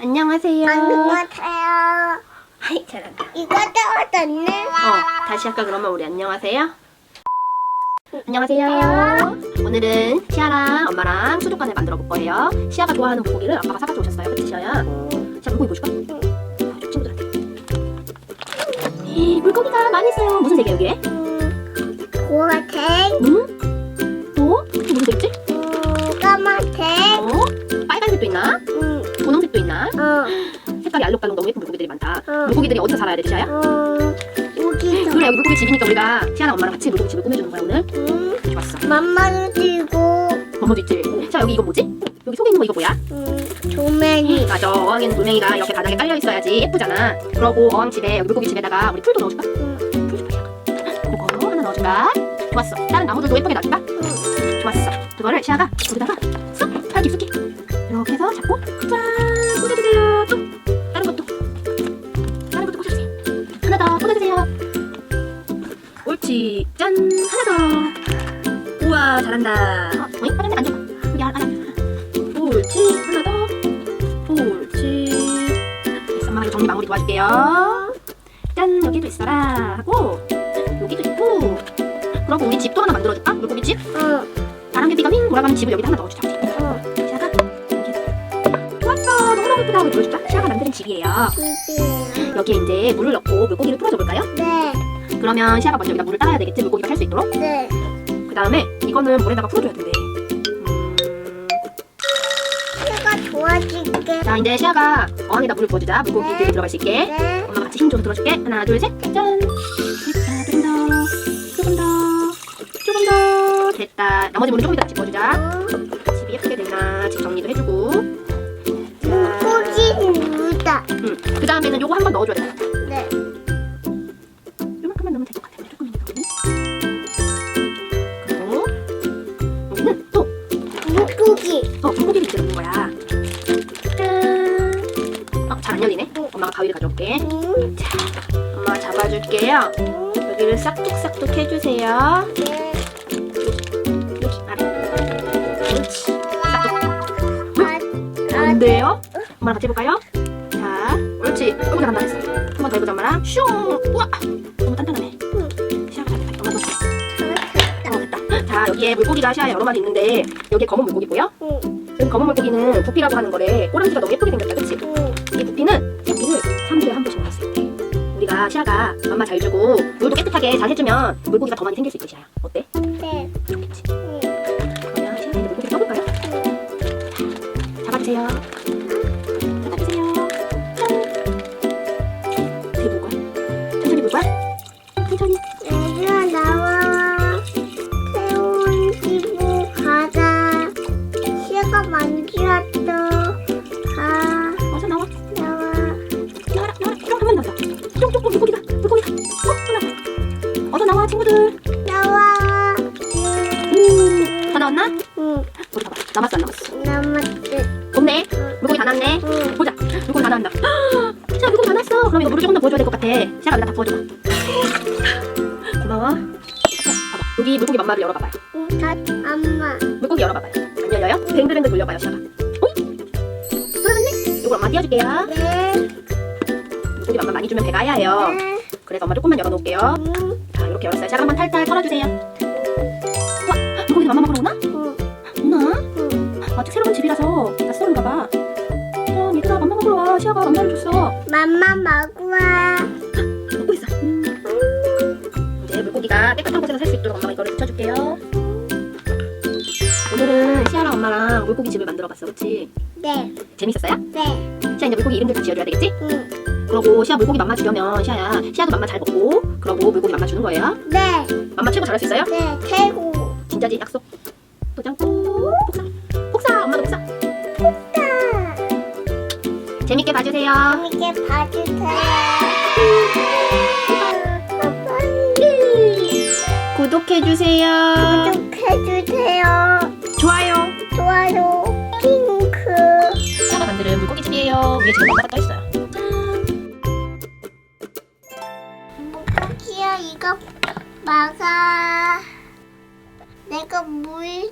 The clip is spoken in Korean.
안녕하세요. 안녕하세요. 하이, 잘한다. 이거 떨어졌네. 어, 다시 할까 그러면 우리 안녕하세요. 안녕하세요. 오늘은 시아랑 엄마랑 수족관을 만들어 볼 거예요. 시아가 좋아하는 물고기를 아빠가 사가지고 오셨어요. 그치, 시아야? 시아 물고기 보실까? 보여줘, 친구들한테. 이 물고기가 많이 있어요. 무슨 색이야, 여기에? 음, 보라색, 응? 물고기들이 어디서 살아야 돼, 시아야? 음, 여기도, 그래, 여기 물고기 집이니까 우리가 시아랑 엄마랑 같이 물고기 집을 꾸며주는 거야, 오늘. 음, 좋았어. 맘마도 들고, 엄마도 있지. 자, 여기 이거 뭐지? 여기 속에 있는 거 이거 뭐야? 음, 조명이, 맞아. 어항에는 돌멩이가 이렇게 바닥에 깔려 있어야지 예쁘잖아. 그러고 어항 집에 여기 물고기 집에다가 우리 풀도 넣어줄까? 음, 풀좀 시아가. 그거 하나 넣어줄까? 좋았어. 다른 나무들도 예쁘게 놔줄까? 음, 좋았어. 그거를 시아가 여기다가 한다. 어, 어이? 빨리 앉아봐. 여기 안 앉아. 옳지. 하나 더. 옳지. 됐어. 엄마가 이거 정리 마무리 도와줄게요. 짠! 여기도 있어라. 하고 여기도 있고 그러고 우리 집도 하나 만들어줄까? 물고기 집? 어, 바람개비가 윙 돌아가는 집을 여기다 하나 넣어주자. 어, 시아가 여기. 좋았어. 너무너무 예쁘다. 우리 보여줄까? 시아가 만드는 집이에요. 집이에요. 여기에 이제 물을 넣고 물고기를 풀어줘 볼까요? 네, 그러면 시아가 먼저 여기다 물을 따라야 되겠지? 물고기가 살 수 있도록. 네, 그 다음에 이거는 물에다가 풀어줘야 된대. 음... 제가 도와줄게. 자 이제 시아가 어항에다 물을 부어주자. 물고기들이 들어갈 수 있게. 네, 엄마가 같이 힘좀 들어줄게. 하나, 둘, 셋. 짠. 됐다. 조금 더. 조금 더. 조금 더. 됐다. 나머지 물은 조금 이따 집어주자. 어, 집이 예쁘게 됐나? 집 정리도 해주고. 자. 물고기 물다. 응. 그 다음에는 요거 한 번 넣어줘야 돼. 가위를 가져올게. 음, 자, 엄마가 잡아줄게요. 음, 여기를 싹둑싹둑 해주세요. 네. 여기 아래. 그렇지. 싹둑. 아, 안 돼요? 엄마랑 같이 해볼까요? 자, 옳지. 여기 잘한다 했어. 한번 더 해보자, 엄마랑. 슝. 우와. 너무 단단하네. 엄마. 자, 여기에 물고기가 시야에 여러 마리 있는데 여기에 검은 물고기 보여? 응, 여기 검은 물고기는 부피라고 하는 거래. 꼬랑지가 너무 예쁘게 생겼다, 그치? 우리가 시야가 맘마 잘 주고 물도 깨끗하게 잘 해주면 물고기가 더 많이 생길 수 있대, 시야야. 어때? 오, 다 나왔나? 응. 우리 봐봐. 남았어, 안 남았어? 남았지. 없네. 물고기 다 나왔네. 응. 보자. 물고기 다 나온다. 자, 물고기 다 나왔어. 그럼 이거 물을 조금 더 부어줘야 될 것 같아. 시작아, 나다 부어줘. 고마워. 봐봐. 여기 물고기 맘마를 열어봐봐요. 응. 다 엄마. 물고기 열어봐봐요. 안 열려요? 뱅글뱅글 돌려봐요, 시작아. 어이? 돌아갔네. 이거 엄마 띄워줄게요. 네. 물고기 맘마 많이 주면 배가 아야해요. 네. 그래서 엄마 조금만 열어놓을게요. 응. 자, 이렇게 열었어요. 시작 한번 탈탈 털어주세요. 와, 물고기 맘마 먹으러 오나? 응. 오나? 응. 아직 새로운 집이라서 낯설은가 봐. 어, 얘들아, 맘마 먹으러 와. 시아가 맘마를 줬어. 맘마 먹어와. 먹고 있어. 이제 물고기가 깨끗한 곳에서 살 수 있도록 엄마가 이거를 붙여줄게요. 오늘은 시아랑 엄마랑 물고기 집을 만들어봤어, 그렇지? 네. 재밌었어요? 네. 시아 이제 물고기 이름들 다 지어줘야 되겠지? 응. 그러고 시아 물고기 맘마 주려면 시아야, 시아도 맘마 잘 먹고, 그러고 물고기 맘마 주는 거예요. 네. 맘마 최고 잘할 수 있어요? 네. 최고. 진짜지? 약속? 도장? 복사? 복사! 엄마도 복사! 재밌게 봐주세요. 재밌게 봐주세요. 구독해주세요. 구독해주세요. 좋아요. 좋아요. 핑크. 제가 만드는 물고기집이에요. 위에 지금 엄마가 떠있어요. 짠 물고기야 이거 막아. muy